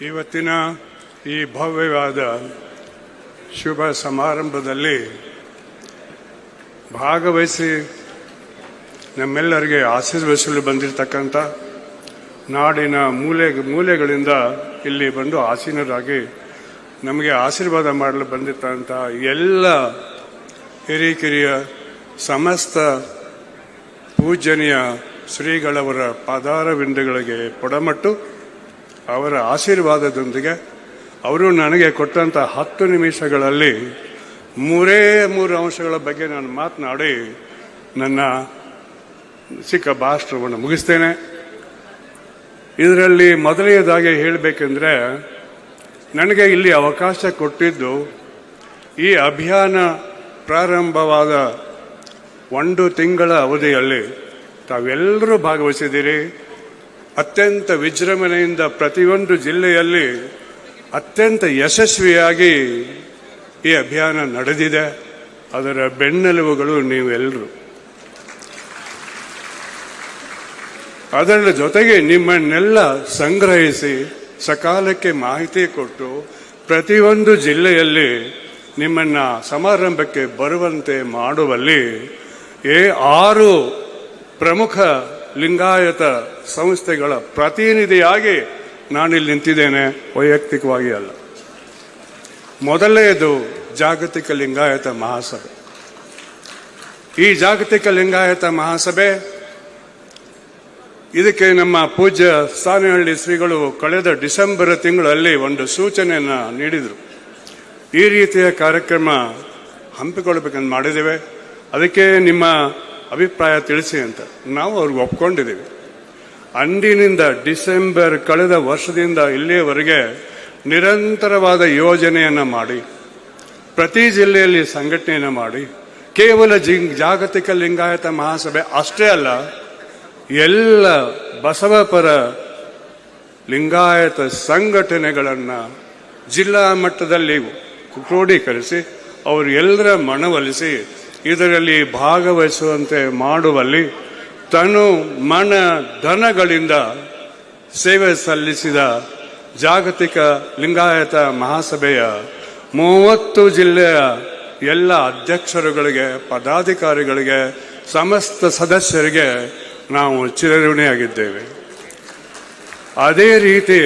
ಇವತ್ತಿನ ಈ ಭವ್ಯವಾದ ಶುಭ ಸಮಾರಂಭದಲ್ಲಿ ಭಾಗವಹಿಸಿ ನಮ್ಮೆಲ್ಲರಿಗೆ ಆಶೀರ್ವದಿಸಲು ಬಂದಿರತಕ್ಕಂಥ ನಾಡಿನ ಮೂಲೆ ಮೂಲೆಗಳಿಂದ ಇಲ್ಲಿ ಬಂದು ಆಸೀನರಾಗಿ ನಮಗೆ ಆಶೀರ್ವಾದ ಮಾಡಲು ಬಂದಿರ್ತಕ್ಕಂಥ ಎಲ್ಲ ಹಿರಿಕಿರಿಯ ಸಮಸ್ತ ಪೂಜನೀಯ ಶ್ರೀಗಳವರ ಪಾದಾರವಿಂದಗಳಿಗೆ ಪೊಡಮಟ್ಟು ಅವರ ಆಶೀರ್ವಾದದೊಂದಿಗೆ ಅವರು ನನಗೆ ಕೊಟ್ಟಂಥ ಹತ್ತು ನಿಮಿಷಗಳಲ್ಲಿ ಮೂರೇ ಮೂರು ಅಂಶಗಳ ಬಗ್ಗೆ ನಾನು ಮಾತನಾಡಿ ನನ್ನ ಸಿಕ್ಕ ಭಾಷಣವನ್ನು ಮುಗಿಸ್ತೇನೆ. ಇದರಲ್ಲಿ ಮೊದಲನೆಯದಾಗಿ ಹೇಳಬೇಕೆಂದ್ರೆ, ನನಗೆ ಇಲ್ಲಿ ಅವಕಾಶ ಕೊಟ್ಟಿದ್ದು ಈ ಅಭಿಯಾನ ಪ್ರಾರಂಭವಾದ ಒಂದು ತಿಂಗಳ ಅವಧಿಯಲ್ಲಿ ತಾವೆಲ್ಲರೂ ಭಾಗವಹಿಸಿದ್ದೀರಿ. ಅತ್ಯಂತ ವಿಜೃಂಭಣೆಯಿಂದ ಪ್ರತಿಯೊಂದು ಜಿಲ್ಲೆಯಲ್ಲಿ ಅತ್ಯಂತ ಯಶಸ್ವಿಯಾಗಿ ಈ ಅಭಿಯಾನ ನಡೆದಿದೆ. ಅದರ ಬೆನ್ನೆಲುಬುಗಳು ನೀವೆಲ್ಲರೂ ಅದರ ಜೊತೆಗೆ ನಿಮ್ಮನ್ನೆಲ್ಲ ಸಂಗ್ರಹಿಸಿ ಸಕಾಲಕ್ಕೆ ಮಾಹಿತಿ ಕೊಟ್ಟು ಪ್ರತಿಯೊಂದು ಜಿಲ್ಲೆಯಲ್ಲಿ ನಿಮ್ಮನ್ನ ಸಮಾರಂಭಕ್ಕೆ ಬರುವಂತೆ ಮಾಡುವಲ್ಲಿ ಏ ಆರು ಪ್ರಮುಖ ಲಿಂಗಾಯತ ಸಂಸ್ಥೆಗಳ ಪ್ರತಿನಿಧಿಯಾಗಿ ನಾನಿಲ್ಲಿ ನಿಂತಿದ್ದೇನೆ, ವೈಯಕ್ತಿಕವಾಗಿ ಅಲ್ಲ. ಮೊದಲನೆಯದು ಜಾಗತಿಕ ಲಿಂಗಾಯತ ಮಹಾಸಭೆ. ಈ ಜಾಗತಿಕ ಲಿಂಗಾಯತ ಮಹಾಸಭೆ, ಇದಕ್ಕೆ ನಮ್ಮ ಪೂಜ್ಯ ಸ್ಥಾನಹಳ್ಳಿ ಶ್ರೀಗಳು ಕಳೆದ ಡಿಸೆಂಬರ್ ತಿಂಗಳಲ್ಲಿ ಒಂದು ಸೂಚನೆಯನ್ನು ನೀಡಿದರು. ಈ ರೀತಿಯ ಕಾರ್ಯಕ್ರಮ ಹಮ್ಮಿಕೊಳ್ಬೇಕಂತ ಮಾಡಿದ್ದೇವೆ. ಅದಕ್ಕೆ ನಿಮ್ಮ ಅಭಿಪ್ರಾಯ ತಿಳಿಸಿ ಅಂತ. ನಾವು ಅವ್ರಿಗೆ ಒಪ್ಕೊಂಡಿದ್ದೀವಿ. ಅಂದಿನಿಂದ ಡಿಸೆಂಬರ್ ಕಳೆದ ವರ್ಷದಿಂದ ಇಲ್ಲಿಯವರೆಗೆ ನಿರಂತರವಾದ ಯೋಜನೆಯನ್ನು ಮಾಡಿ, ಪ್ರತಿ ಜಿಲ್ಲೆಯಲ್ಲಿ ಸಂಘಟನೆಯನ್ನು ಮಾಡಿ, ಕೇವಲ ಜಿ, ಜಾಗತಿಕ ಲಿಂಗಾಯತ ಮಹಾಸಭೆ ಅಷ್ಟೇ ಅಲ್ಲ, ಎಲ್ಲ ಬಸವಪರ ಲಿಂಗಾಯತ ಸಂಘಟನೆಗಳನ್ನು ಜಿಲ್ಲಾ ಮಟ್ಟದಲ್ಲಿ ಕ್ರೋಢೀಕರಿಸಿ ಅವರು ಎಲ್ಲರ ಮನವೊಲಿಸಿ ಇದರಲ್ಲಿ ಭಾಗವಹಿಸುವಂತೆ ಮಾಡುವಲ್ಲಿ ತನು ಮನ ಧನಗಳಿಂದ ಸೇವೆ ಸಲ್ಲಿಸಿದ ಜಾಗತಿಕ ಲಿಂಗಾಯತ ಮಹಾಸಭೆಯ ಮೂವತ್ತು ಜಿಲ್ಲೆಯ ಎಲ್ಲ ಅಧ್ಯಕ್ಷರುಗಳಿಗೆ, ಪದಾಧಿಕಾರಿಗಳಿಗೆ, ಸಮಸ್ತ ಸದಸ್ಯರಿಗೆ ನಾವು ಚಿರಋಣಿಯಾಗಿದ್ದೇವೆ. ಅದೇ ರೀತಿ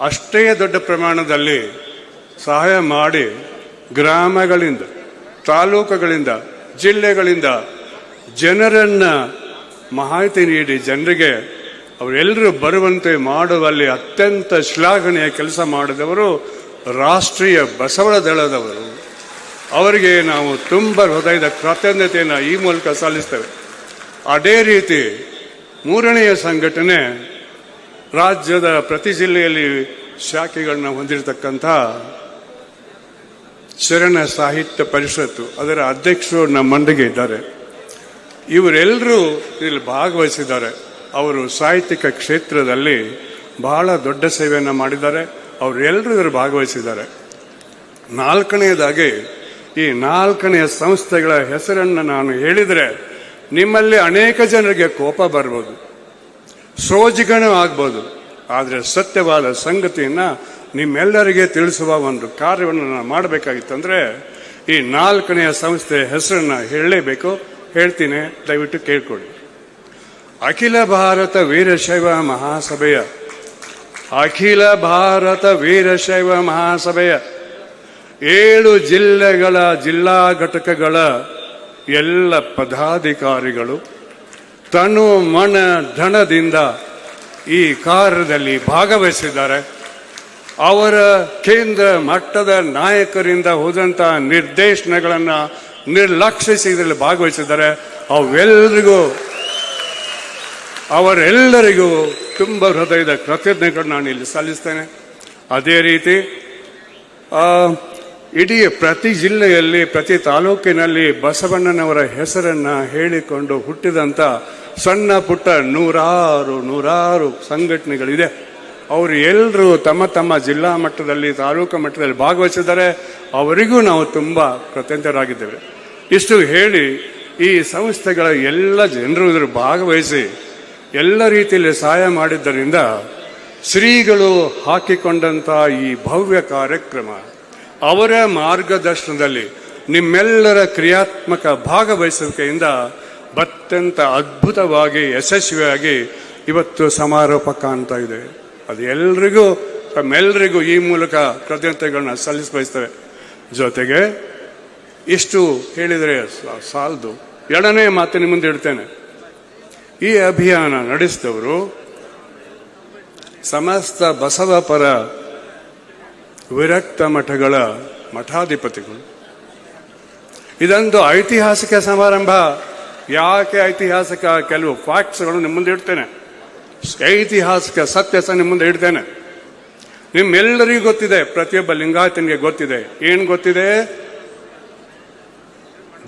ಅಷ್ಟೇ ದೊಡ್ಡ ಪ್ರಮಾಣದಲ್ಲಿ ಸಹಾಯ ಮಾಡಿ ಗ್ರಾಮಗಳಿಂದ, ತಾಲೂಕುಗಳಿಂದ ಜಿಲ್ಲೆಗಳಿಂದ ಜನರನ್ನ ಮಾಹಿತಿ ನೀಡಿ ಜನರಿಗೆ ಅವರೆಲ್ಲರೂ ಬರುವಂತೆ ಮಾಡುವಲ್ಲಿ ಅತ್ಯಂತ ಶ್ಲಾಘನೀಯ ಕೆಲಸ ಮಾಡಿದವರು ರಾಷ್ಟ್ರೀಯ ಬಸವಳ ದಳದವರು. ಅವರಿಗೆ ನಾವು ತುಂಬ ಹೃದಯದ ಕೃತಜ್ಞತೆಯನ್ನು ಈ ಮೂಲಕ ಸಲ್ಲಿಸ್ತೇವೆ. ಅದೇ ರೀತಿ ಮೂರನೆಯ ಸಂಘಟನೆ ರಾಜ್ಯದ ಪ್ರತಿ ಜಿಲ್ಲೆಯಲ್ಲಿ ಶಾಖೆಗಳನ್ನ ಹೊಂದಿರತಕ್ಕಂಥ ಶರಣ ಸಾಹಿತ್ಯ ಪರಿಷತ್ತು ಅದರ ಅಧ್ಯಕ್ಷರು ನಮ್ಮೊಂದಿಗೆ ಇದ್ದಾರೆ. ಇವರೆಲ್ಲರೂ ಇಲ್ಲಿ ಭಾಗವಹಿಸಿದ್ದಾರೆ. ಅವರು ಸಾಹಿತ್ಯಿಕ ಕ್ಷೇತ್ರದಲ್ಲಿ ಬಹಳ ದೊಡ್ಡ ಸೇವೆಯನ್ನು ಮಾಡಿದ್ದಾರೆ. ಅವರೆಲ್ಲರೂ ಇದರ ಭಾಗವಹಿಸಿದ್ದಾರೆ. ನಾಲ್ಕನೆಯದಾಗಿ ಈ ನಾಲ್ಕನೆಯ ಸಂಸ್ಥೆಗಳ ಹೆಸರನ್ನು ನಾನು ಹೇಳಿದರೆ ನಿಮ್ಮಲ್ಲಿ ಅನೇಕ ಜನರಿಗೆ ಕೋಪ ಬರ್ಬೋದು. ಸೋಜಿಗಣ ಆಗ್ಬೋದು. ಆದರೆ ಸತ್ಯವಾದ ಸಂಗತಿಯನ್ನ ನಿಮ್ಮೆಲ್ಲರಿಗೆ ತಿಳಿಸುವ ಒಂದು ಕಾರ್ಯವನ್ನು ನಾನು ಮಾಡಬೇಕಾಗಿತ್ತಂದರೆ ಈ ನಾಲ್ಕನೆಯ ಸಂಸ್ಥೆಯ ಹೆಸರನ್ನು ಹೇಳಲೇಬೇಕು. ಹೇಳ್ತೀನಿ, ದಯವಿಟ್ಟು ಕೇಳ್ಕೊಳ್ಳಿ. ಅಖಿಲ ಭಾರತ ವೀರಶೈವ ಮಹಾಸಭೆಯ, ಅಖಿಲ ಭಾರತ ವೀರಶೈವ ಮಹಾಸಭೆಯ ಏಳು ಜಿಲ್ಲೆಗಳ ಜಿಲ್ಲಾ ಘಟಕಗಳ ಎಲ್ಲ ಪದಾಧಿಕಾರಿಗಳು ತನು ಮನ ಧನದಿಂದ ಈ ಕಾರ್ಯದಲ್ಲಿ ಭಾಗವಹಿಸಿದ್ದಾರೆ. ಅವರ ಕೇಂದ್ರ ಮಟ್ಟದ ನಾಯಕರಿಂದ ಹೋದಂಥ ನಿರ್ದೇಶನಗಳನ್ನು ನಿರ್ಲಕ್ಷಿಸಿ ಇದರಲ್ಲಿ ಭಾಗವಹಿಸಿದ್ದಾರೆ. ಅವೆಲ್ಲರಿಗೂ, ಅವರೆಲ್ಲರಿಗೂ ತುಂಬ ಹೃದಯದ ಕೃತಜ್ಞತೆಗಳನ್ನು ನಾನು ಇಲ್ಲಿ ಸಲ್ಲಿಸ್ತೇನೆ. ಅದೇ ರೀತಿ ಇಡೀ ಪ್ರತಿ ಜಿಲ್ಲೆಯಲ್ಲಿ, ಪ್ರತಿ ತಾಲೂಕಿನಲ್ಲಿ ಬಸವಣ್ಣನವರ ಹೆಸರನ್ನ ಹೇಳಿಕೊಂಡು ಹುಟ್ಟಿದಂಥ ಸಣ್ಣ ಪುಟ್ಟ ನೂರಾರು ನೂರಾರು ಸಂಘಟನೆಗಳಿದೆ. ಅವರು ಎಲ್ಲರೂ ತಮ್ಮ ತಮ್ಮ ಜಿಲ್ಲಾ ಮಟ್ಟದಲ್ಲಿ, ತಾಲೂಕು ಮಟ್ಟದಲ್ಲಿ ಭಾಗವಹಿಸಿದ್ದಾರೆ ಅವರಿಗೂ ನಾವು ತುಂಬ ಕೃತಜ್ಞರಾಗಿದ್ದೇವೆ. ಇಷ್ಟು ಹೇಳಿ ಈ ಸಂಸ್ಥೆಗಳ ಎಲ್ಲ ಜನರು ಇದರ ಭಾಗವಹಿಸಿ ಎಲ್ಲ ರೀತಿಯಲ್ಲಿ ಸಹಾಯ ಮಾಡಿದ್ದರಿಂದ ಶ್ರೀಗಳು ಹಾಕಿಕೊಂಡಂಥ ಈ ಭವ್ಯ ಕಾರ್ಯಕ್ರಮ ಅವರ ಮಾರ್ಗದರ್ಶನದಲ್ಲಿ ನಿಮ್ಮೆಲ್ಲರ ಕ್ರಿಯಾತ್ಮಕ ಭಾಗವಹಿಸುವಿಕೆಯಿಂದ ಅತ್ಯಂತ ಅದ್ಭುತವಾಗಿ ಯಶಸ್ವಿಯಾಗಿ ಇವತ್ತು ಸಮಾರೋಪ ಕಾಣ್ತಾ ಇದೆ. ಅದು ಎಲ್ರಿಗೂ ತಮ್ಮೆಲ್ಲರಿಗೂ ಈ ಮೂಲಕ ಕೃತಜ್ಞತೆಗಳನ್ನ ಸಲ್ಲಿಸ ಬಯಸ್ತೇವೆ ಜೊತೆಗೆ, ಇಷ್ಟು ಹೇಳಿದರೆ ಸಾಲದು. ಎರಡನೇ ಮಾತಿನ ಮುಂದೆ ಇಡ್ತೇನೆ. ಈ ಅಭಿಯಾನ ನಡೆಸಿದವರು ಸಮಸ್ತ ಬಸವಪರ ವಿರಕ್ತ ಮಠಗಳ ಮಠಾಧಿಪತಿಗಳು. ಇದೊಂದು ಐತಿಹಾಸಿಕ ಸಮಾರಂಭ. ಯಾಕೆ ಐತಿಹಾಸಿಕ? ಕೆಲವು ಫ್ಯಾಕ್ಟ್ಸ್ಗಳು ನಿಮ್ಮ ಮುಂದೆ ಇಡ್ತೇನೆ. ಐತಿಹಾಸಿಕ ಸತ್ಯ ಸಹ ನಿಮ್ಮ ಮುಂದೆ ಇಡ್ತೇನೆ. ನಿಮ್ಮೆಲ್ಲರಿಗೂ ಗೊತ್ತಿದೆ, ಪ್ರತಿಯೊಬ್ಬ ಲಿಂಗಾಯತನಿಗೆ ಗೊತ್ತಿದೆ. ಏನು ಗೊತ್ತಿದೆ?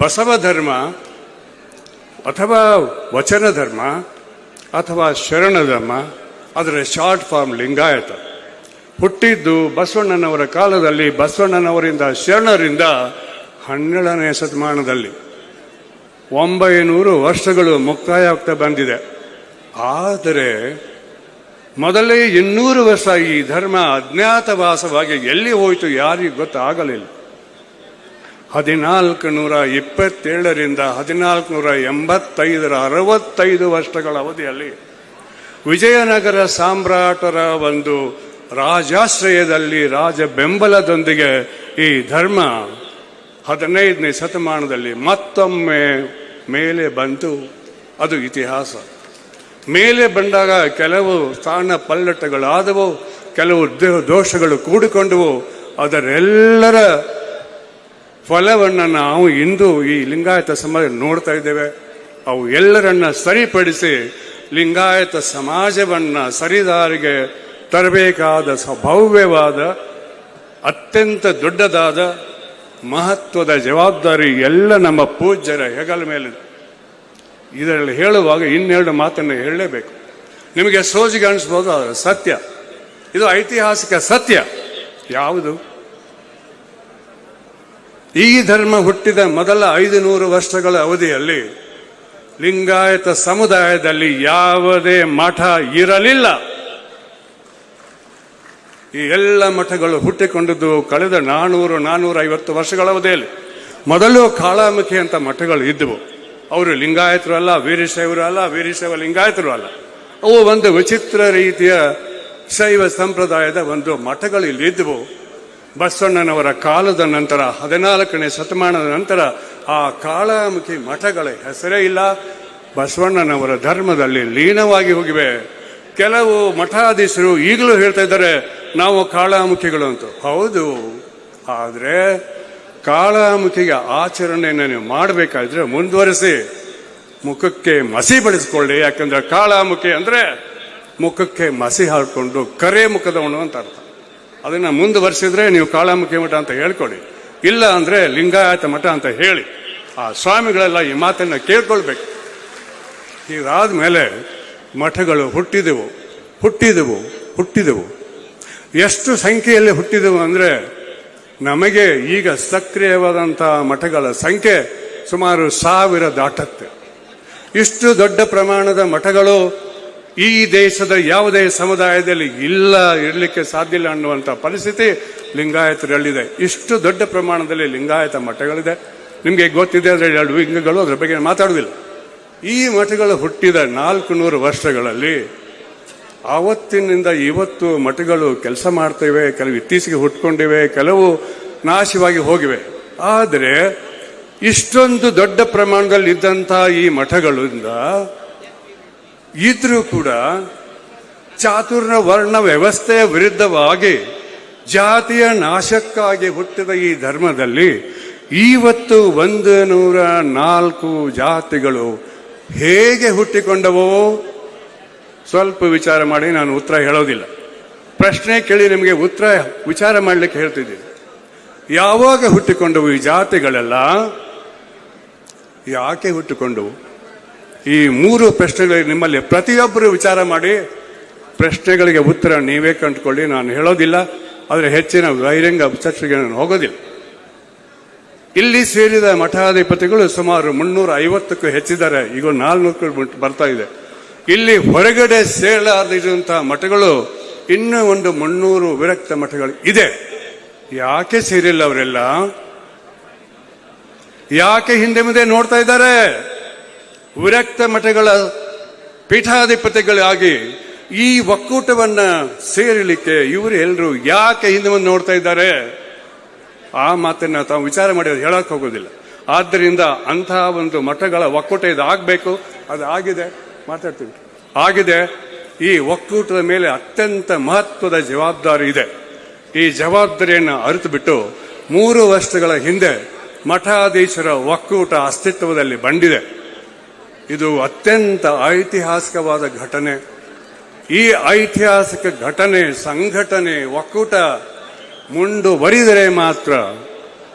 ಬಸವ ಧರ್ಮ ಅಥವಾ ವಚನ ಧರ್ಮ ಅಥವಾ ಶರಣ ಧರ್ಮ ಅದರ ಶಾರ್ಟ್ ಫಾರ್ಮ್ ಲಿಂಗಾಯತ. ಹುಟ್ಟಿದ್ದು ಬಸವಣ್ಣನವರ ಕಾಲದಲ್ಲಿ, ಬಸವಣ್ಣನವರಿಂದ, ಶರಣರಿಂದ ಹನ್ನೆರಡನೇ ಶತಮಾನದಲ್ಲಿ. ಒಂಬೈನೂರು ವರ್ಷಗಳು ಮುಕ್ತಾಯ ಆಗ್ತಾ ಬಂದಿದೆ. ಆದರೆ ಮೊದಲೇ ಇನ್ನೂರು ವರ್ಷ ಈ ಧರ್ಮ ಅಜ್ಞಾತವಾಸವಾಗಿ ಎಲ್ಲಿ ಹೋಯಿತು ಯಾರಿಗೂ ಗೊತ್ತಾಗಲಿಲ್ಲ. ಹದಿನಾಲ್ಕು ನೂರ ಇಪ್ಪತ್ತೇಳರಿಂದ ಹದಿನಾಲ್ಕು ನೂರ ಎಂಬತ್ತೈದರ ಅರವತ್ತೈದು ವರ್ಷಗಳ ಅವಧಿಯಲ್ಲಿ ವಿಜಯನಗರ ಸಾಮ್ರಾಟರ ಒಂದು ರಾಜಾಶ್ರಯದಲ್ಲಿ ರಾಜ ಬೆಂಬಲದೊಂದಿಗೆ ಈ ಧರ್ಮ ಹದಿನೈದನೇ ಶತಮಾನದಲ್ಲಿ ಮತ್ತೊಮ್ಮೆ ಮೇಲೆ ಬಂತು. ಅದು ಇತಿಹಾಸ. ಮೇಲೆ ಬಂದಾಗ ಕೆಲವು ಸ್ಥಾನ ಪಲ್ಲಟಗಳಾದವು, ಕೆಲವು ದೋಷಗಳು ಕೂಡಿಕೊಂಡವು. ಅದರೆಲ್ಲರ ಫಲವನ್ನು ನಾವು ಇಂದು ಈ ಲಿಂಗಾಯತ ಸಮಾಜ ನೋಡ್ತಾ ಇದ್ದೇವೆ. ಅವು ಎಲ್ಲರನ್ನ ಸರಿಪಡಿಸಿ ಲಿಂಗಾಯತ ಸಮಾಜವನ್ನು ಸರಿದಾರಿಗೆ ತರಬೇಕಾದ ಸಭವ್ಯವಾದ, ಅತ್ಯಂತ ದೊಡ್ಡದಾದ ಮಹತ್ವದ ಜವಾಬ್ದಾರಿ ಎಲ್ಲ ನಮ್ಮ ಪೂಜ್ಯರ ಹೆಗಲ ಮೇಲಿದೆ. ಇದರಲ್ಲಿ ಹೇಳುವಾಗ ಇನ್ನೆರಡು ಮಾತನ್ನು ಹೇಳಲೇಬೇಕು. ನಿಮಗೆ ಸೋಜಿಗೆ ಅನಿಸ್ಬೋದು, ಅದು ಸತ್ಯ. ಇದು ಐತಿಹಾಸಿಕ ಸತ್ಯ. ಯಾವುದು? ಈ ಧರ್ಮ ಹುಟ್ಟಿದ ಮೊದಲ ಐದು ನೂರು ವರ್ಷಗಳ ಅವಧಿಯಲ್ಲಿ ಲಿಂಗಾಯತ ಸಮುದಾಯದಲ್ಲಿ ಯಾವುದೇ ಮಠ ಇರಲಿಲ್ಲ. ಈ ಎಲ್ಲ ಮಠಗಳು ಹುಟ್ಟಿಕೊಂಡಿದ್ದು ಕಳೆದ ನಾನೂರು ನಾನೂರ ಐವತ್ತು ವರ್ಷಗಳ ಅವಧಿಯಲ್ಲಿ. ಮೊದಲು ಕಾಳಾಮುಖಿ ಅಂತ ಮಠಗಳು ಇದ್ದವು. ಅವರು ಲಿಂಗಾಯತರು ಅಲ್ಲ ವೀರಶೈವರು ಅಲ್ಲ ವೀರಶೈವ ಲಿಂಗಾಯತರು ಅಲ್ಲ. ಅವು ಒಂದು ವಿಚಿತ್ರ ರೀತಿಯ ಶೈವ ಸಂಪ್ರದಾಯದ ಒಂದು ಮಠಗಳು ಇಲ್ಲಿ ಇದ್ದವು. ಬಸವಣ್ಣನವರ ಕಾಲದ ನಂತರ, ಹದಿನಾಲ್ಕನೇ ಶತಮಾನದ ನಂತರ ಆ ಕಾಳಾಮುಖಿ ಮಠಗಳ ಹೆಸರೇ ಇಲ್ಲ. ಬಸವಣ್ಣನವರ ಧರ್ಮದಲ್ಲಿ ಲೀನವಾಗಿ ಹೋಗಿವೆ. ಕೆಲವು ಮಠಾಧೀಶರು ಈಗಲೂ ಹೇಳ್ತಾ ಇದ್ದಾರೆ, ನಾವು ಕಾಳಾಮುಖಿಗಳು ಅಂತ. ಹೌದು. ಆದರೆ ಕಾಳಾಮುಖಿಗೆ ಆಚರಣೆಯನ್ನು ನೀವು ಮಾಡಬೇಕಾದ್ರೆ ಮುಂದುವರಿಸಿ ಮುಖಕ್ಕೆ ಮಸಿ ಬಡಿಸ್ಕೊಳ್ಳಿ ಯಾಕಂದ್ರೆ ಕಾಳಾಮುಖಿ ಅಂದ್ರೆ ಮುಖಕ್ಕೆ ಮಸಿ ಹಾಕೊಂಡು ಕರೆ ಮುಖದವನು ಅಂತ ಅರ್ಥ. ಅದನ್ನ ಮುಂದುವರಿಸಿದ್ರೆ ನೀವು ಕಾಳಾಮುಖಿ ಮಠ ಅಂತ ಹೇಳ್ಕೊಳ್ಳಿ. ಇಲ್ಲ ಅಂದ್ರೆ ಲಿಂಗಾಯತ ಮಠ ಅಂತ ಹೇಳಿ. ಆ ಸ್ವಾಮಿಗಳೆಲ್ಲ ಈ ಮಾತನ್ನ ಕೇಳ್ಕೊಳ್ಬೇಕು. ಹೀಗಾದ ಮೇಲೆ ಮಠಗಳು ಹುಟ್ಟಿದೆವು ಹುಟ್ಟಿದೆವು ಹುಟ್ಟಿದೆವು. ಎಷ್ಟು ಸಂಖ್ಯೆಯಲ್ಲಿ ಹುಟ್ಟಿದೆವು ಅಂದ್ರೆ ನಮಗೆ ಈಗ ಸಕ್ರಿಯವಾದಂತಹ ಮಠಗಳ ಸಂಖ್ಯೆ ಸುಮಾರು ಸಾವಿರ ದಾಟತ್ತೆ. ಇಷ್ಟು ದೊಡ್ಡ ಪ್ರಮಾಣದ ಮಠಗಳು ಈ ದೇಶದ ಯಾವುದೇ ಸಮುದಾಯದಲ್ಲಿ ಇಲ್ಲ, ಇರಲಿಕ್ಕೆ ಸಾಧ್ಯ ಇಲ್ಲ ಅನ್ನುವಂಥ ಪರಿಸ್ಥಿತಿ ಲಿಂಗಾಯತರಲ್ಲಿದೆ. ಇಷ್ಟು ದೊಡ್ಡ ಪ್ರಮಾಣದಲ್ಲಿ ಲಿಂಗಾಯತ ಮಠಗಳಿದೆ. ನಿಮಗೆ ಗೊತ್ತಿದೆ ಅಂದರೆ ಎರಡು ವಿಂಗಗಳು ಅದರ ಬಗ್ಗೆ ಮಾತಾಡುವುದಿಲ್ಲ ಈ ಮಠಗಳು ಹುಟ್ಟಿದ ನಾಲ್ಕು ನೂರು ವರ್ಷಗಳಲ್ಲಿ ಆವತ್ತಿನಿಂದ ಇವತ್ತು ಮಠಗಳು ಕೆಲಸ ಮಾಡ್ತೇವೆ, ಕೆಲವು ಇತ್ತೀಚೆಗೆ ಹುಟ್ಕೊಂಡಿವೆ, ಕೆಲವು ನಾಶವಾಗಿ ಹೋಗಿವೆ. ಆದರೆ, ಇಷ್ಟೊಂದು ದೊಡ್ಡ ಪ್ರಮಾಣದಲ್ಲಿ ಇದ್ದಂಥ ಈ ಮಠಗಳಿಂದ ಇದ್ರೂ ಕೂಡ ಚಾತುರ್ನ ವರ್ಣ ವ್ಯವಸ್ಥೆಯ ವಿರುದ್ಧವಾಗಿ ಜಾತಿಯ ನಾಶಕ್ಕಾಗಿ ಹುಟ್ಟಿದ ಈ ಧರ್ಮದಲ್ಲಿ ಇವತ್ತು ಒಂದು ನೂರ ನಾಲ್ಕು ಜಾತಿಗಳು ಹೇಗೆ ಹುಟ್ಟಿಕೊಂಡವೋ ಸ್ವಲ್ಪ ವಿಚಾರ ಮಾಡಿ, ನಾನು ಉತ್ತರ ಹೇಳೋದಿಲ್ಲ. ಪ್ರಶ್ನೆ ಕೇಳಿ ನಿಮಗೆ ಉತ್ತರ ವಿಚಾರ ಮಾಡಲಿಕ್ಕೆ ಹೇಳ್ತಿದ್ದೀನಿ. ಯಾವಾಗ ಹುಟ್ಟಿಕೊಂಡವು ಈ ಜಾತಿಗಳೆಲ್ಲ? ಯಾಕೆ ಹುಟ್ಟಿಕೊಂಡವು? ಈ ಮೂರು ಪ್ರಶ್ನೆಗಳಿಗೆ ನಿಮ್ಮಲ್ಲಿ ಪ್ರತಿಯೊಬ್ಬರು ವಿಚಾರ ಮಾಡಿ, ಪ್ರಶ್ನೆಗಳಿಗೆ ಉತ್ತರ ನೀವೇ ಕಂಡುಕೊಳ್ಳಿ, ನಾನು ಹೇಳೋದಿಲ್ಲ. ಆದರೆ ಹೆಚ್ಚಿನ ಬಹಿರಂಗ ಚರ್ಚೆಗೆ ನಾನು ಹೋಗೋದಿಲ್ಲ. ಇಲ್ಲಿ ಸೇರಿದ ಮಠಾಧಿಪತಿಗಳು ಸುಮಾರು ಮುನ್ನೂರ ಐವತ್ತಕ್ಕೂ ಹೆಚ್ಚಿದ್ದಾರೆ. ಈಗ ನಾಲ್ನೂರು ಬರ್ತಾ ಇದೆ. ಇಲ್ಲಿ ಹೊರಗಡೆ ಸೇರಲಾರದಿರುವಂತಹ ಮಠಗಳು ಇನ್ನೂ ಒಂದು ಮುನ್ನೂರು ವಿರಕ್ತ ಮಠಗಳು ಇದೆ. ಯಾಕೆ ಸೇರಿಲ್ಲ ಅವರೆಲ್ಲ? ಯಾಕೆ ಹಿಂದೆ ಮುಂದೆ ನೋಡ್ತಾ ಇದ್ದಾರೆ? ವಿರಕ್ತ ಮಠಗಳ ಪೀಠಾಧಿಪತಿಗಳಾಗಿ ಈ ಒಕ್ಕೂಟವನ್ನ ಸೇರಲಿಕ್ಕೆ ಇವರು ಎಲ್ಲರೂ ಯಾಕೆ ಹಿಂದೆ ಮುಂದೆ ನೋಡ್ತಾ ಇದ್ದಾರೆ? ಆ ಮಾತನ್ನ ತಾವು ವಿಚಾರ ಮಾಡಿ ಹೇಳಕ್ ಹೋಗೋದಿಲ್ಲ. ಆದ್ದರಿಂದ ಅಂತಹ ಒಂದು ಮಠಗಳ ಒಕ್ಕೂಟ ಆಗಬೇಕು ಅದು ಆಗಿದೆ ಮಾತಾಡ್ತೀವಿ. ಆಗಿದೆ, ಈ ಒಕ್ಕೂಟದ ಮೇಲೆ ಅತ್ಯಂತ ಮಹತ್ವದ ಜವಾಬ್ದಾರಿ ಇದೆ. ಈ ಜವಾಬ್ದಾರಿಯನ್ನು ಅರಿತುಬಿಟ್ಟು ಮೂರು ವರ್ಷಗಳ ಹಿಂದೆ ಮಠಾಧೀಶರ ಒಕ್ಕೂಟ ಅಸ್ತಿತ್ವದಲ್ಲಿ ಬಂದಿದೆ. ಇದು ಅತ್ಯಂತ ಐತಿಹಾಸಿಕವಾದ ಘಟನೆ. ಈ ಐತಿಹಾಸಿಕ ಘಟನೆ, ಸಂಘಟನೆ, ಒಕ್ಕೂಟ ಮುಂದುವರಿದರೆ ಮಾತ್ರ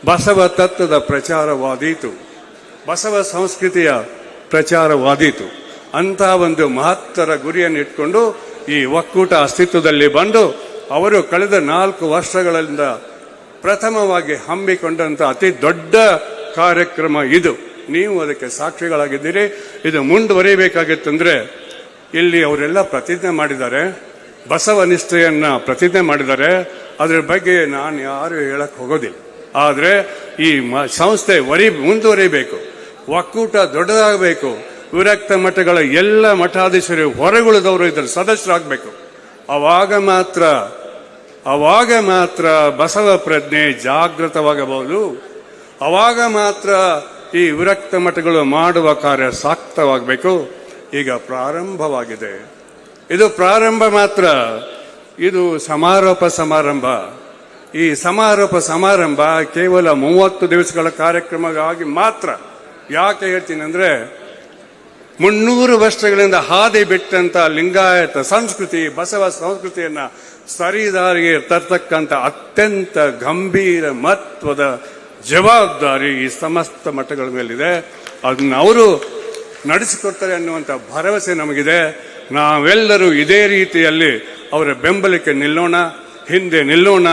ಬಸವ ತತ್ವದ ಪ್ರಚಾರವಾದೀತು. ಬಸವ ಸಂಸ್ಕೃತಿಯ ಪ್ರಚಾರವಾದೀತು. ಅಂತ ಒಂದು ಮಹತ್ತರ ಗುರಿಯನ್ನು ಇಟ್ಕೊಂಡು ಈ ಒಕ್ಕೂಟ ಅಸ್ತಿತ್ವದಲ್ಲಿ ಬಂದು ಅವರು ಕಳೆದ ನಾಲ್ಕು ವರ್ಷಗಳಿಂದ ಪ್ರಥಮವಾಗಿ ಹಮ್ಮಿಕೊಂಡಂತ ಅತಿ ದೊಡ್ಡ ಕಾರ್ಯಕ್ರಮ ಇದು. ನೀವು ಅದಕ್ಕೆ ಸಾಕ್ಷಿಗಳಾಗಿದ್ದೀರಿ. ಇದು ಮುಂದುವರಿಬೇಕಾಗಿತ್ತಂದ್ರೆ ಇಲ್ಲಿ ಅವರೆಲ್ಲ ಪ್ರತಿಜ್ಞೆ ಮಾಡಿದ್ದಾರೆ. ಬಸವ ನಿಷ್ಠೆಯನ್ನ ಪ್ರತಿಜ್ಞೆ ಮಾಡಿದ್ದಾರೆ. ಅದರ ಬಗ್ಗೆ ನಾನು ಯಾರು ಹೇಳಕ್ ಹೋಗೋದಿಲ್ಲ. ಆದ್ರೆ ಈ ಸಂಸ್ಥೆ ವರಿ, ಮುಂದುವರಿಬೇಕು. ಒಕ್ಕೂಟ ದೊಡ್ಡದಾಗಬೇಕು. ವಿರಕ್ತ ಮಠಗಳ ಎಲ್ಲ ಮಠಾಧೀಶರು ಹೊರಗುಳಿದವರು ಇದರ ಸದಸ್ಯರಾಗಬೇಕು. ಅವಾಗ ಮಾತ್ರ ಅವಾಗ ಮಾತ್ರ ಬಸವ ಪ್ರಜ್ಞೆ ಜಾಗೃತವಾಗಬಹುದು. ಅವಾಗ ಮಾತ್ರ ಈ ವಿರಕ್ತ ಮಠಗಳು ಮಾಡುವ ಕಾರ್ಯ ಸಾಕ್ತವಾಗಬೇಕು. ಈಗ ಪ್ರಾರಂಭವಾಗಿದೆ. ಇದು ಪ್ರಾರಂಭ ಮಾತ್ರ. ಇದು ಸಮಾರೋಪ ಸಮಾರಂಭ. ಈ ಸಮಾರೋಪ ಸಮಾರಂಭ ಕೇವಲ ಮೂವತ್ತು ದಿವಸಗಳ ಕಾರ್ಯಕ್ರಮವಾಗಿ ಮಾತ್ರ. ಯಾಕೆ ಹೇಳ್ತೀನಿ ಅಂದ್ರೆ ಮುನ್ನೂರು ವರ್ಷಗಳಿಂದ ಹಾದಿ ಬಿಟ್ಟಂತ ಲಿಂಗಾಯತ ಸಂಸ್ಕೃತಿ, ಬಸವ ಸಂಸ್ಕೃತಿಯನ್ನ ಸರಿದಾರಿಗೆ ತರ್ತಕ್ಕಂಥ ಅತ್ಯಂತ ಗಂಭೀರ ಮಹತ್ವದ ಜವಾಬ್ದಾರಿ ಈ ಸಮಸ್ತ ಮಠಗಳ ಮೇಲಿದೆ. ಅದನ್ನ ಅವರು ನಡೆಸಿಕೊಡ್ತಾರೆ ಅನ್ನುವಂಥ ಭರವಸೆ ನಮಗಿದೆ. ನಾವೆಲ್ಲರೂ ಇದೇ ರೀತಿಯಲ್ಲಿ ಅವರ ಬೆಂಬಲಕ್ಕೆ ನಿಲ್ಲೋಣ, ಹಿಂದೆ ನಿಲ್ಲೋಣ,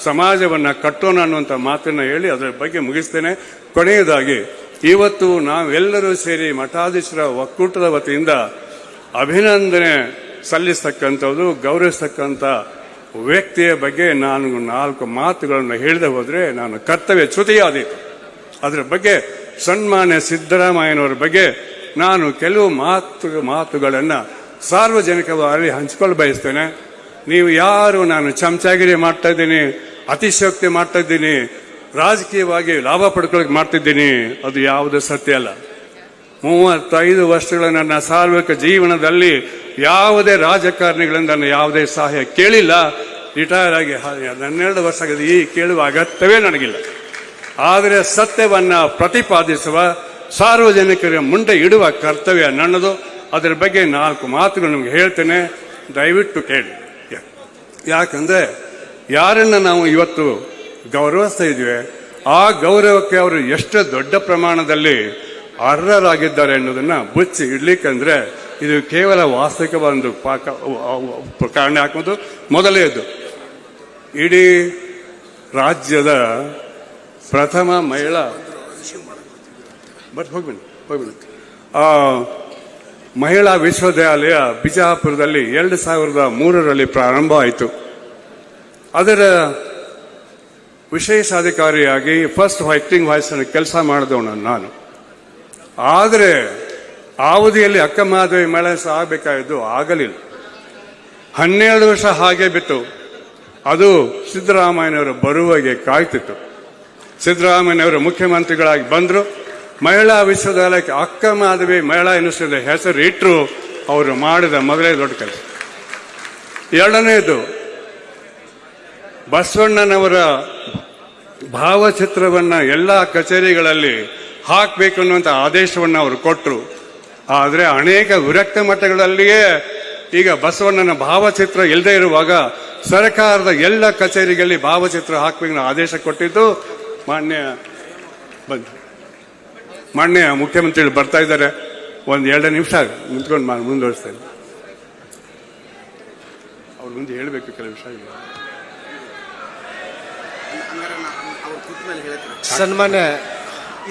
ಸಮಾಜವನ್ನ ಕಟ್ಟೋಣ ಅನ್ನುವಂಥ ಮಾತನ್ನ ಹೇಳಿ ಅದರ ಬಗ್ಗೆ ಮುಗಿಸ್ತೇನೆ. ಕೊನೆಯದಾಗಿ ಇವತ್ತು ನಾವೆಲ್ಲರೂ ಸೇರಿ ಮಠಾಧೀಶರ ಒಕ್ಕೂಟದ ವತಿಯಿಂದ ಅಭಿನಂದನೆ ಸಲ್ಲಿಸ್ತಕ್ಕಂಥದ್ದು, ಗೌರವಿಸ್ತಕ್ಕಂಥ ವ್ಯಕ್ತಿಯ ಬಗ್ಗೆ ನಾನು ನಾಲ್ಕು ಮಾತುಗಳನ್ನು ಹೇಳದೆ ಹೋದರೆ ನಾನು ಕರ್ತವ್ಯ ಚ್ಯುತಿಯಾದೀತು. ಅದರ ಬಗ್ಗೆ ಸನ್ಮಾನ್ಯ ಸಿದ್ದರಾಮಯ್ಯನವರ ಬಗ್ಗೆ ನಾನು ಕೆಲವು ಮಾತು, ಮಾತುಗಳನ್ನು ಸಾರ್ವಜನಿಕವಾಗಿ ಹಂಚಿಕೊಳ್ಳ ಬಯಸ್ತೇನೆ. ನೀವು ಯಾರು, ನಾನು ಚಮಚಾಗಿರಿ ಮಾಡ್ತಾ ಇದ್ದೀನಿ, ಅತಿಶಯೋಕ್ತಿ ಮಾಡ್ತಾ ಇದ್ದೀನಿ ರಾಜಕೀಯವಾಗಿ ಲಾಭ ಪಡ್ಕೊಳ್ಳೋಕೆ ಮಾಡ್ತಿದ್ದೀನಿ, ಅದು ಯಾವುದು ಸತ್ಯ ಅಲ್ಲ. ಮೂವತ್ತೈದು ವರ್ಷಗಳ ನನ್ನ ಸಾರ್ವಜನಿಕ ಜೀವನದಲ್ಲಿ ಯಾವುದೇ ರಾಜಕಾರಣಿಗಳಿಂದ ನಾನು ಯಾವುದೇ ಸಹಾಯ ಕೇಳಿಲ್ಲ. ರಿಟೈರ್ ಆಗಿ ಹನ್ನೆರಡು ವರ್ಷ ಆಗಿದೆ, ಈ ಕೇಳುವ ಅಗತ್ಯವೇ ನನಗಿಲ್ಲ. ಆದರೆ ಸತ್ಯವನ್ನ ಪ್ರತಿಪಾದಿಸುವ ಸಾರ್ವಜನಿಕರ ಮುಂದೆ ಇಡುವ ಕರ್ತವ್ಯ ನನ್ನದು. ಅದರ ಬಗ್ಗೆ ನಾಲ್ಕು ಮಾತುಗಳು ನಿಮ್ಗೆ ಹೇಳ್ತೇನೆ. ದಯವಿಟ್ಟು ಕೇಳಿ. ಯಾಕಂದ್ರೆ ಯಾರನ್ನ ನಾವು ಇವತ್ತು ಗೌರವಿಸ್ತಾ ಇದ್ವಿ. ಆ ಗೌರವಕ್ಕೆ ಅವರು ಎಷ್ಟು ದೊಡ್ಡ ಪ್ರಮಾಣದಲ್ಲಿ ಅರ್ಹರಾಗಿದ್ದಾರೆ ಅನ್ನೋದನ್ನು ಬುಚ್ಚಿ ಇಡ್ಲಿಕ್ಕಂದ್ರೆ ಇದು ಕೇವಲ ವಾಸ್ತವಿಕ ಒಂದು ಪಾಕ ಕಾರಣ ಹಾಕೋದು ಮೊದಲೇದು ಇಡೀ ರಾಜ್ಯದ ಪ್ರಥಮ ಮಹಿಳಾ ಬಟ್ ಹೋಗ್ಬಿಡಿ ಹೋಗ್ಬಿಡಿ. ಮಹಿಳಾ ವಿಶ್ವವಿದ್ಯಾಲಯ ಬಿಜಾಪುರದಲ್ಲಿ ಎರಡು ಸಾವಿರದ ಮೂರರಲ್ಲಿ ಪ್ರಾರಂಭ ಆಯಿತು. ಅದರ ವಿಶೇಷಾಧಿಕಾರಿಯಾಗಿ ಫಸ್ಟ್ ವೈಟಿಂಗ್ ವಾಯ್ಸ್ ಕೆಲಸ ಮಾಡಿದವನು ನಾನು. ಆದರೆ, ಅವಧಿಯಲ್ಲಿ ಅಕ್ಕ ಮಾಧವಿ ಸಹ ಆಗಬೇಕಾಗಿದ್ದು ಆಗಲಿಲ್ಲ. ಹನ್ನೆರಡು ವರ್ಷ ಹಾಗೆ ಬಿತ್ತು. ಅದು ಸಿದ್ದರಾಮಯ್ಯನವರು ಬರುವಾಗೆ ಕಾಯ್ತಿತ್ತು. ಸಿದ್ದರಾಮಯ್ಯನವರು ಮುಖ್ಯಮಂತ್ರಿಗಳಾಗಿ ಬಂದರು. ಮಹಿಳಾ ವಿಶ್ವವಿದ್ಯಾಲಯಕ್ಕೆ ಅಕ್ಕ ಮಾಧವಿ ಮಹಿಳಾ ಯೂನಿವರ್ಸಿಟಿ ಹೆಸರು ಇಟ್ಟರು ಅವರು ಮಾಡಿದ ಮೊದಲೇ ದೊಡ್ಡ ಕೆಲಸ. ಎರಡನೇದು ಬಸವಣ್ಣನವರ ಭಾವಚಿತ್ರವನ್ನು ಎಲ್ಲ ಕಚೇರಿಗಳಲ್ಲಿ ಹಾಕಬೇಕು ಅನ್ನುವಂಥ ಆದೇಶವನ್ನು ಅವರು ಕೊಟ್ಟರು ಆದರೆ ಅನೇಕ ವಿರಕ್ತ ಮಠಗಳಲ್ಲಿಯೇ ಈಗ ಬಸವಣ್ಣನ ಭಾವಚಿತ್ರ ಇಲ್ಲದೆ ಇರುವಾಗ ಸರ್ಕಾರದ ಎಲ್ಲ ಕಚೇರಿಗಳಲ್ಲಿ ಭಾವಚಿತ್ರ ಹಾಕಬೇಕು ಆದೇಶ ಕೊಟ್ಟಿದ್ದು ಮಾನ್ಯ ಮಾನ್ಯ ಮುಖ್ಯಮಂತ್ರಿಗಳು ಬರ್ತಾ ಇದ್ದಾರೆ. ಒಂದು ಎರಡು ನಿಮಿಷ ನಿಂತ್ಕೊಂಡು ಮುಂದುವರಿಸ್ತಾ ಮುಂದುವರಿಸ್ತೇನೆ ಅವ್ರ ಮುಂದೆ ಹೇಳಬೇಕು ಕೆಲವು ವಿಷಯ ಸನ್ಮಾನ್ಯ,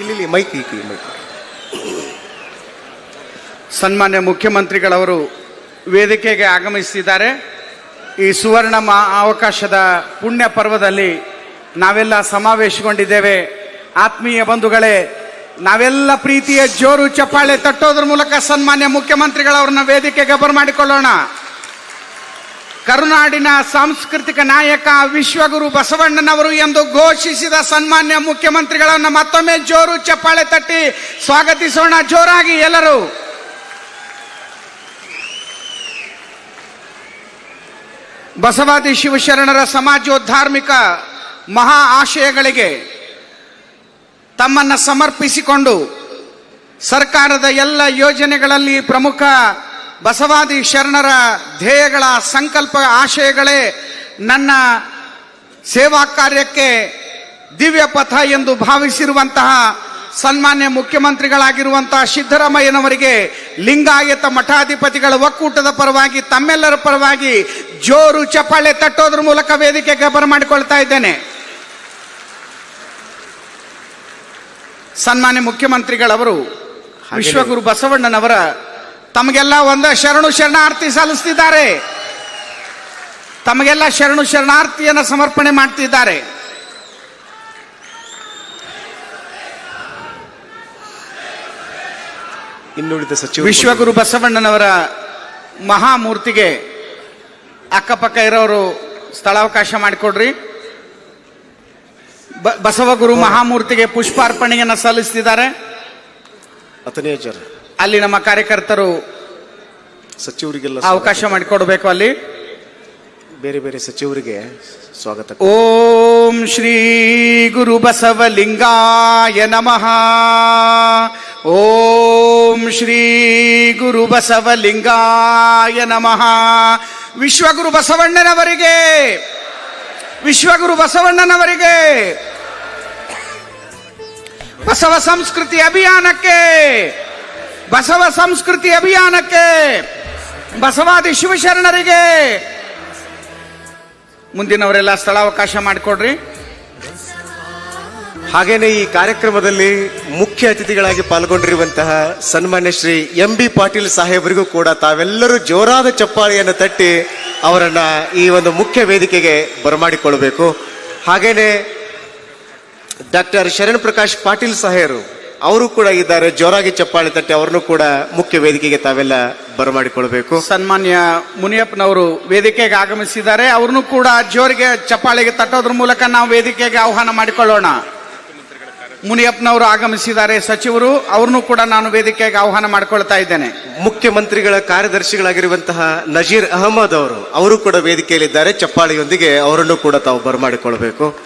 ಇಲ್ಲಿ ಮೈಕ್ ಈಕಿ, ಮೈಕ್. ಸನ್ಮಾನ್ಯ ಮುಖ್ಯಮಂತ್ರಿಗಳವರು ವೇದಿಕೆಗೆ ಆಗಮಿಸಿದ್ದಾರೆ ಈ ಸುವರ್ಣ ಅವಕಾಶದ ಪುಣ್ಯ ಪರ್ವದಲ್ಲಿ ನಾವೆಲ್ಲ ಸಮಾವೇಶಗೊಂಡಿದ್ದೇವೆ. ಆತ್ಮೀಯ ಬಂಧುಗಳೇ, ನಾವೆಲ್ಲ ಪ್ರೀತಿಯ ಜೋರು ಚಪ್ಪಾಳೆ ತಟ್ಟೋದ್ರ ಮೂಲಕ ಸನ್ಮಾನ್ಯ ಮುಖ್ಯಮಂತ್ರಿಗಳವ್ರನ್ನ ವೇದಿಕೆಗೆ ಬರಮಾಡಿಕೊಳ್ಳೋಣ. ಕರುನಾಡಿನ ಸಾಂಸ್ಕೃತಿಕ ನಾಯಕ ವಿಶ್ವಗುರು ಬಸವಣ್ಣನವರು ಎಂದು ಘೋಷಿಸಿದ ಸನ್ಮಾನ್ಯ ಮುಖ್ಯಮಂತ್ರಿಗಳನ್ನು ಮತ್ತೊಮ್ಮೆ ಜೋರು ಚಪ್ಪಾಳೆ ತಟ್ಟಿ ಸ್ವಾಗತಿಸೋಣ ಜೋರಾಗಿ ಎಲ್ಲರೂ. ಬಸವಾದಿ ಶಿವಶರಣರ ಸಮಾಜೋದ್ಧಾರ್ಮಿಕ ಮಹಾ ಆಶಯಗಳಿಗೆ ತಮ್ಮನ್ನು ಸಮರ್ಪಿಸಿಕೊಂಡು ಸರ್ಕಾರದ ಎಲ್ಲ ಯೋಜನೆಗಳಲ್ಲಿ ಪ್ರಮುಖ ಬಸವಾದಿ ಶರಣರ ಧ್ಯೇಯಗಳ ಸಂಕಲ್ಪ ಆಶಯಗಳೇ ನನ್ನ ಸೇವಾ ಕಾರ್ಯಕ್ಕೆ ದಿವ್ಯ ಪಥ ಎಂದು ಭಾವಿಸಿರುವಂತಹ ಸನ್ಮಾನ್ಯ ಮುಖ್ಯಮಂತ್ರಿಗಳಾಗಿರುವಂತಹ ಸಿದ್ದರಾಮಯ್ಯನವರಿಗೆ ಲಿಂಗಾಯತ ಮಠಾಧಿಪತಿಗಳ ಒಕ್ಕೂಟದ ಪರವಾಗಿ ತಮ್ಮೆಲ್ಲರ ಪರವಾಗಿ ಜೋರು ಚಪ್ಪಾಳೆ ತಟ್ಟೋದ್ರ ಮೂಲಕ ವೇದಿಕೆಗೆ ಬರಮಾಡಿಕೊಳ್ತಾ ಇದ್ದೇನೆ. ಸನ್ಮಾನ್ಯ ಮುಖ್ಯಮಂತ್ರಿಗಳವರು ವಿಶ್ವಗುರು ಬಸವಣ್ಣನವರ ತಮಗೆಲ್ಲ ಒಂದ ಶರಣು ಶರಣಾರ್ಥಿ ಸಲ್ಲಿಸ್ತಿದ್ದಾರೆ. ತಮಗೆಲ್ಲ ಶರಣು ಶರಣಾರ್ಥಿಯನ್ನು ಸಮರ್ಪಣೆ ಮಾಡ್ತಿದ್ದಾರೆ. ಇನ್ನುಳಿದ ಸಚಿವ ವಿಶ್ವಗುರು ಬಸವಣ್ಣನವರ ಮಹಾಮೂರ್ತಿಗೆ ಅಕ್ಕಪಕ್ಕ ಇರೋರು ಸ್ಥಳಾವಕಾಶ ಮಾಡಿಕೊಡ್ರಿ. ಬಸವಗುರು ಮಹಾಮೂರ್ತಿಗೆ ಪುಷ್ಪಾರ್ಪಣೆಯನ್ನು ಸಲ್ಲಿಸ್ತಿದ್ದಾರೆ. ಹತ್ತನೇ ಜರ ಅಲ್ಲಿ ನಮ್ಮ ಕಾರ್ಯಕರ್ತರು ಸಚಿವರಿಗೆಲ್ಲ ಅವಕಾಶ ಮಾಡಿಕೊಡ್ಬೇಕು ಅಲ್ಲಿ. ಬೇರೆ ಬೇರೆ ಸಚಿವರಿಗೆ ಸ್ವಾಗತ. ಓಂ ಶ್ರೀ ಗುರು ಬಸವಲಿಂಗಾಯ ನಮಃ. ಓಂ ಶ್ರೀ ಗುರು ಬಸವಲಿಂಗಾಯ ನಮಃ. ವಿಶ್ವಗುರು ಬಸವಣ್ಣನವರಿಗೆ. ವಿಶ್ವಗುರು ಬಸವಣ್ಣನವರಿಗೆ. ಬಸವ ಸಂಸ್ಕೃತಿ ಅಭಿಯಾನಕ್ಕೆ. ಬಸವ ಸಂಸ್ಕೃತಿ ಅಭಿಯಾನಕ್ಕೆ, ಬಸವಾದಿ ಶಿವಶರಣರಿಗೆ ಮುಂದಿನವರೆಲ್ಲ ಸ್ಥಳಾವಕಾಶ ಮಾಡಿಕೊಡ್ರಿ. ಹಾಗೇನೆ ಈ ಕಾರ್ಯಕ್ರಮದಲ್ಲಿ ಮುಖ್ಯ ಅತಿಥಿಗಳಾಗಿ ಪಾಲ್ಗೊಂಡಿರುವಂತಹ ಸನ್ಮಾನ್ಯ ಶ್ರೀ ಎಂ ಬಿ ಪಾಟೀಲ್ ಸಾಹೇಬರಿಗೂ ಕೂಡ ತಾವೆಲ್ಲರೂ ಜೋರಾದ ಚಪ್ಪಾಳಿಯನ್ನು ತಟ್ಟಿ ಅವರನ್ನ ಈ ಒಂದು ಮುಖ್ಯ ವೇದಿಕೆಗೆ ಬರಮಾಡಿಕೊಳ್ಳಬೇಕು. ಹಾಗೇನೆ ಡಾಕ್ಟರ್ ಶರಣ್ ಪ್ರಕಾಶ್ ಪಾಟೀಲ್ ಸಾಹೇಬರು ಅವರು ಕೂಡ ಇದ್ದಾರೆ. ಜೋರಾಗಿ ಚಪ್ಪಾಳೆ ತಟ್ಟಿ ಅವರನ್ನು ಕೂಡ ಮುಖ್ಯ ವೇದಿಕೆಗೆ ತಾವೆಲ್ಲ ಬರಮಾಡಿಕೊಳ್ಬೇಕು. ಸನ್ಮಾನ್ಯ ಮುನಿಯಪ್ಪನವರು ವೇದಿಕೆಗೆ ಆಗಮಿಸಿದ್ದಾರೆ. ಅವ್ರನ್ನು ಕೂಡ ಜೋರಿಗೆ ಚಪ್ಪಾಳೆಗೆ ತಟ್ಟೋದ್ರ ಮೂಲಕ ನಾವು ವೇದಿಕೆಗೆ ಆಹ್ವಾನ ಮಾಡಿಕೊಳ್ಳೋಣ. ಮುನಿಯಪ್ಪನವರು ಆಗಮಿಸಿದ್ದಾರೆ ಸಚಿವರು. ಅವ್ರನ್ನು ಕೂಡ ನಾನು ವೇದಿಕೆಗೆ ಆಹ್ವಾನ ಮಾಡಿಕೊಳ್ತಾ ಇದ್ದೇನೆ. ಮುಖ್ಯಮಂತ್ರಿಗಳ ಕಾರ್ಯದರ್ಶಿಗಳಾಗಿರುವಂತಹ ನಜೀರ್ ಅಹಮದ್ ಅವರು ಅವರು ಕೂಡ ವೇದಿಕೆಯಲ್ಲಿದ್ದಾರೆ. ಚಪ್ಪಾಳೆಯೊಂದಿಗೆ ಅವರನ್ನು ಕೂಡ ತಾವು ಬರಮಾಡಿಕೊಳ್ಬೇಕು.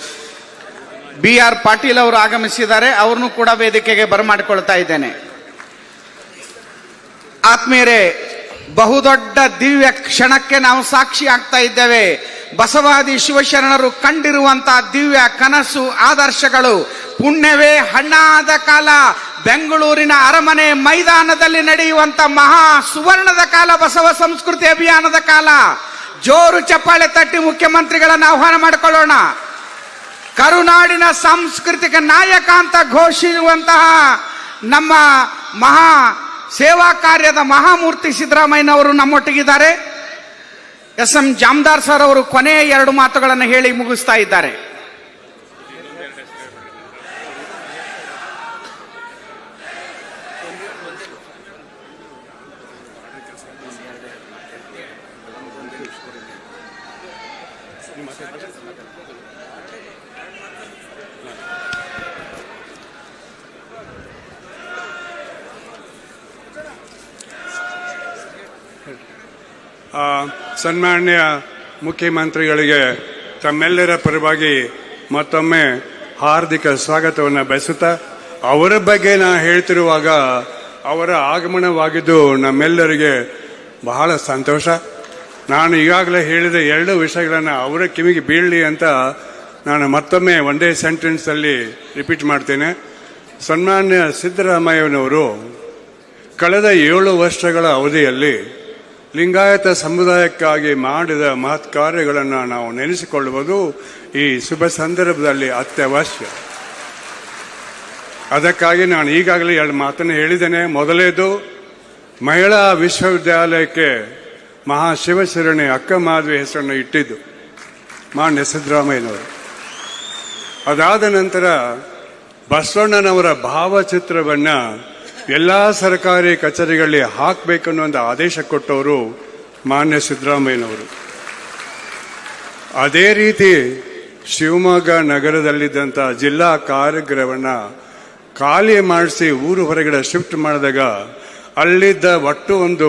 ಬಿ ಆರ್ ಪಾಟೀಲ್ ಅವರು ಆಗಮಿಸಿದ್ದಾರೆ, ಅವ್ರನ್ನು ಕೂಡ ವೇದಿಕೆಗೆ ಬರಮಾಡಿಕೊಳ್ತಾ ಇದ್ದೇನೆ. ಆತ್ಮೀಯರೇ, ಬಹುದೊಡ್ಡ ದಿವ್ಯ ಕ್ಷಣಕ್ಕೆ ನಾವು ಸಾಕ್ಷಿ ಆಗ್ತಾ ಇದ್ದೇವೆ. ಬಸವಾದಿ ಶಿವಶರಣರು ಕಂಡಿರುವಂತಹ ದಿವ್ಯ ಕನಸು, ಆದರ್ಶಗಳು ಪುಣ್ಯವೇ ಹಣ್ಣಾದ ಕಾಲ. ಬೆಂಗಳೂರಿನ ಅರಮನೆ ಮೈದಾನದಲ್ಲಿ ನಡೆಯುವಂತ ಮಹಾ ಸುವರ್ಣದ ಕಾಲ, ಬಸವ ಸಂಸ್ಕೃತಿ ಅಭಿಯಾನದ ಕಾಲ. ಜೋರು ಚಪ್ಪಾಳೆ ತಟ್ಟಿ ಮುಖ್ಯಮಂತ್ರಿಗಳನ್ನು ಆಹ್ವಾನ ಮಾಡಿಕೊಳ್ಳೋಣ. ಕರುನಾಡಿನ ಸಾಂಸ್ಕೃತಿಕ ನಾಯಕ ಅಂತ ಘೋಷಿಸುವಂತಹ ನಮ್ಮ ಮಹಾ ಸೇವಾ ಕಾರ್ಯದ ಮಹಾಮೂರ್ತಿ ಸಿದ್ದರಾಮಯ್ಯನವರು ನಮ್ಮೊಟ್ಟಿಗಿದ್ದಾರೆ. ಎಸ್ ಎಂ ಜಾಮದಾರ್ ಸರ್ ಅವರು ಕೊನೆಯ ಎರಡು ಮಾತುಗಳನ್ನು ಹೇಳಿ ಮುಗಿಸ್ತಾ ಇದ್ದಾರೆ. ಸನ್ಮಾನ್ಯ ಮುಖ್ಯಮಂತ್ರಿಗಳಿಗೆ ತಮ್ಮೆಲ್ಲರ ಪರವಾಗಿ ಮತ್ತೊಮ್ಮೆ ಹಾರ್ದಿಕ ಸ್ವಾಗತವನ್ನು ಬಯಸುತ್ತಾ, ಅವರ ಬಗ್ಗೆ ನಾ ಹೇಳ್ತಿರುವಾಗ ಅವರ ಆಗಮನವಾಗಿದ್ದು ನಮ್ಮೆಲ್ಲರಿಗೆ ಬಹಳ ಸಂತೋಷ. ನಾನು ಈಗಾಗಲೇ ಹೇಳಿದ ಎರಡು ವಿಷಯಗಳನ್ನು ಅವರ ಕಿವಿಗೆ ಬೀಳಲಿ ಅಂತ ನಾನು ಮತ್ತೊಮ್ಮೆ ಒಂದೇ ಸೆಂಟೆನ್ಸಲ್ಲಿ ರಿಪೀಟ್ ಮಾಡ್ತೇನೆ. ಸನ್ಮಾನ್ಯ ಸಿದ್ದರಾಮಯ್ಯನವರು, ಕಳೆದ ಏಳು ವರ್ಷಗಳ ಅವಧಿಯಲ್ಲಿ ಲಿಂಗಾಯತ ಸಮುದಾಯಕ್ಕಾಗಿ ಮಾಡಿದ ಮಹತ್ ಕಾರ್ಯಗಳನ್ನು ನಾವು ನೆನೆಸಿಕೊಳ್ಳುವುದು ಈ ಶುಭ ಸಂದರ್ಭದಲ್ಲಿ ಅತ್ಯವಶ್ಯ. ಅದಕ್ಕಾಗಿ ನಾನು ಈಗಾಗಲೇ ಎರಡು ಮಾತನ್ನು ಹೇಳಿದ್ದೇನೆ. ಮೊದಲೇದು, ಮಹಿಳಾ ವಿಶ್ವವಿದ್ಯಾಲಯಕ್ಕೆ ಮಹಾಶಿವಶರಣಿ ಅಕ್ಕ ಮಾಧವಿ ಹೆಸರನ್ನು ಇಟ್ಟಿದ್ದು ಮಾನ್ಯ ಸಿದ್ದರಾಮಯ್ಯನವರು. ಅದಾದ ನಂತರ ಬಸವಣ್ಣನವರ ಭಾವಚಿತ್ರವನ್ನ ಎಲ್ಲ ಸರ್ಕಾರಿ ಕಚೇರಿಗಳಲ್ಲಿ ಒಂದು ಆದೇಶ ಕೊಟ್ಟವರು ಮಾನ್ಯ ಸಿದ್ದರಾಮಯ್ಯನವರು. ಅದೇ ರೀತಿ ಶಿವಮೊಗ್ಗ ನಗರದಲ್ಲಿದ್ದಂಥ ಜಿಲ್ಲಾ ಕಾರ್ಯಗ್ರಹವನ್ನು ಖಾಲಿ ಮಾಡಿಸಿ ಊರು ಹೊರಗಡೆ ಶಿಫ್ಟ್ ಮಾಡಿದಾಗ ಅಲ್ಲಿದ್ದ ಒಟ್ಟು ಒಂದು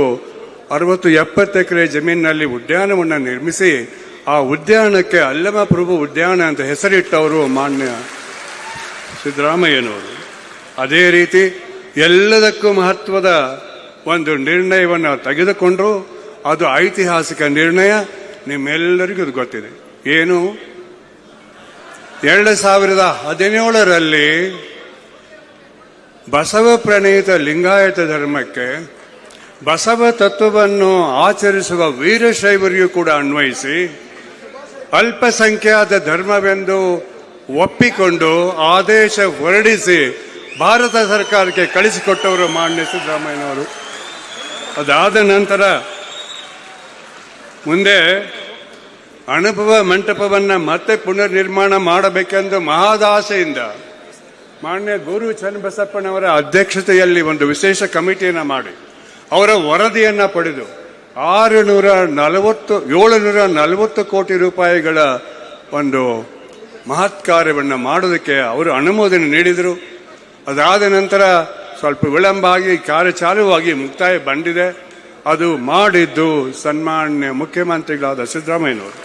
ಅರವತ್ತು ಎಪ್ಪತ್ತು ಎಕರೆ ಜಮೀನಿನಲ್ಲಿ ಉದ್ಯಾನವನ್ನು ನಿರ್ಮಿಸಿ ಆ ಉದ್ಯಾನಕ್ಕೆ ಅಲ್ಲಮ ಪ್ರಭು ಉದ್ಯಾನ ಅಂತ ಹೆಸರಿಟ್ಟವರು ಮಾನ್ಯ ಸಿದ್ದರಾಮಯ್ಯನವರು. ಅದೇ ರೀತಿ ಎಲ್ಲದಕ್ಕೂ ಮಹತ್ವದ ಒಂದು ನಿರ್ಣಯವನ್ನು ತೆಗೆದುಕೊಂಡ್ರು. ಅದು ಐತಿಹಾಸಿಕ ನಿರ್ಣಯ. ನಿಮ್ಮೆಲ್ಲರಿಗೂ ಇದು ಗೊತ್ತಿದೆ. ಏನು? ಎರಡು ಸಾವಿರದ ಹದಿನೇಳರಲ್ಲಿ ಬಸವ ಪ್ರಣೀತ ಲಿಂಗಾಯತ ಧರ್ಮಕ್ಕೆ ಬಸವ ತತ್ವವನ್ನು ಆಚರಿಸುವ ವೀರಶೈವರಿಗೂ ಕೂಡ ಅನ್ವಯಿಸಿ ಅಲ್ಪಸಂಖ್ಯಾತ ಧರ್ಮವೆಂದು ಒಪ್ಪಿಕೊಂಡು ಆದೇಶ ಹೊರಡಿಸಿ ಭಾರತ ಸರ್ಕಾರಕ್ಕೆ ಕಳಿಸಿಕೊಟ್ಟವರು ಮಾನ್ಯ ಸಿದ್ದರಾಮಯ್ಯನವರು. ಅದಾದ ನಂತರ ಮುಂದೆ ಅನುಭವ ಮಂಟಪವನ್ನು ಮತ್ತೆ ಪುನರ್ ನಿರ್ಮಾಣ ಮಾಡಬೇಕೆಂದು ಮಹಾದಾಸೆಯಿಂದ ಮಾನ್ಯ ಗುರು ಚನ್ನಬಸಪ್ಪನವರ ಅಧ್ಯಕ್ಷತೆಯಲ್ಲಿ ಒಂದು ವಿಶೇಷ ಕಮಿಟಿಯನ್ನು ಮಾಡಿ, ಅವರ ವರದಿಯನ್ನು ಪಡೆದು ಆರು ನೂರ ನಲವತ್ತು, ಏಳುನೂರ ನಲವತ್ತು ಕೋಟಿ ರೂಪಾಯಿಗಳ ಒಂದು ಮಹತ್ ಕಾರ್ಯವನ್ನು ಮಾಡೋದಕ್ಕೆ ಅವರು ಅನುಮೋದನೆ ನೀಡಿದರು. ಅದಾದ ನಂತರ ಸ್ವಲ್ಪ ವಿಳಂಬ ಆಗಿ ಕಾರ್ಯ ಚಾಲುವಾಗಿ ಮುಕ್ತಾಯ ಬಂದಿದೆ. ಅದು ಮಾಡಿದ್ದು ಸನ್ಮಾನ್ಯ ಮುಖ್ಯಮಂತ್ರಿಗಳಾದ ಸಿದ್ದರಾಮಯ್ಯನವರು.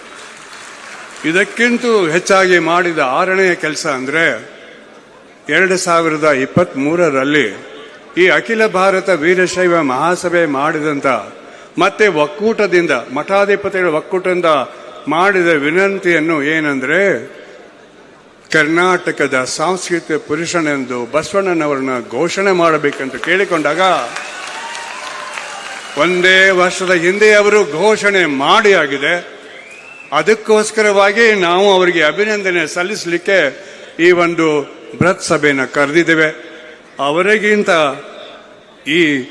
ಇದಕ್ಕಿಂತ ಹೆಚ್ಚಾಗಿ ಮಾಡಿದ ಆರನೆಯ ಕೆಲಸ ಅಂದರೆ ಎರಡು ಸಾವಿರದ ಇಪ್ಪತ್ತ್ಮೂರರಲ್ಲಿ ಈ ಅಖಿಲ ಭಾರತ ವೀರಶೈವ ಮಹಾಸಭೆ ಮಾಡಿದಂಥ ಮತ್ತೆ ಒಕ್ಕೂಟದಿಂದ, ಮಠಾಧಿಪತಿಗಳ ಒಕ್ಕೂಟದಿಂದ ಮಾಡಿದ ವಿನಂತಿಯನ್ನು ಏನಂದ್ರೆ ಕರ್ನಾಟಕದ ಸಾಂಸ್ಕೃತಿಕ ಪುರುಷನೆಂದು ಬಸವಣ್ಣನವರನ್ನ ಘೋಷಣೆ ಮಾಡಬೇಕೆಂದು ಕೇಳಿಕೊಂಡಾಗ ಒಂದೇ ವರ್ಷದ ಹಿಂದೆ ಅವರು ಘೋಷಣೆ ಮಾಡಿ ಆಗಿದೆ. ಅದಕ್ಕೋಸ್ಕರವಾಗಿ ನಾವು ಅವರಿಗೆ ಅಭಿನಂದನೆ ಸಲ್ಲಿಸಲಿಕ್ಕೆ ಈ ಒಂದು ಬೃಹತ್ ಸಭೆಯನ್ನು ಕರೆದಿದ್ದೇವೆ. ಅವರಿಗಿಂತ ಈ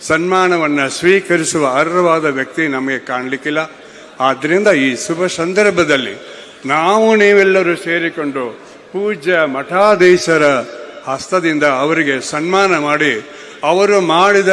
ಸನ್ಮಾನವನ್ನು ಸ್ವೀಕರಿಸುವ ಅರ್ಹವಾದ ವ್ಯಕ್ತಿ ನಮಗೆ ಕಾಣಲಿಕ್ಕಿಲ್ಲ. ಆದ್ದರಿಂದ ಈ ಶುಭ ಸಂದರ್ಭದಲ್ಲಿ ನಾವು ನೀವೆಲ್ಲರೂ ಸೇರಿಕೊಂಡು ಪೂಜ್ಯ ಮಠಾಧೀಶರ ಹಸ್ತದಿಂದ ಅವರಿಗೆ ಸನ್ಮಾನ ಮಾಡಿ ಅವರು ಮಾಡಿದ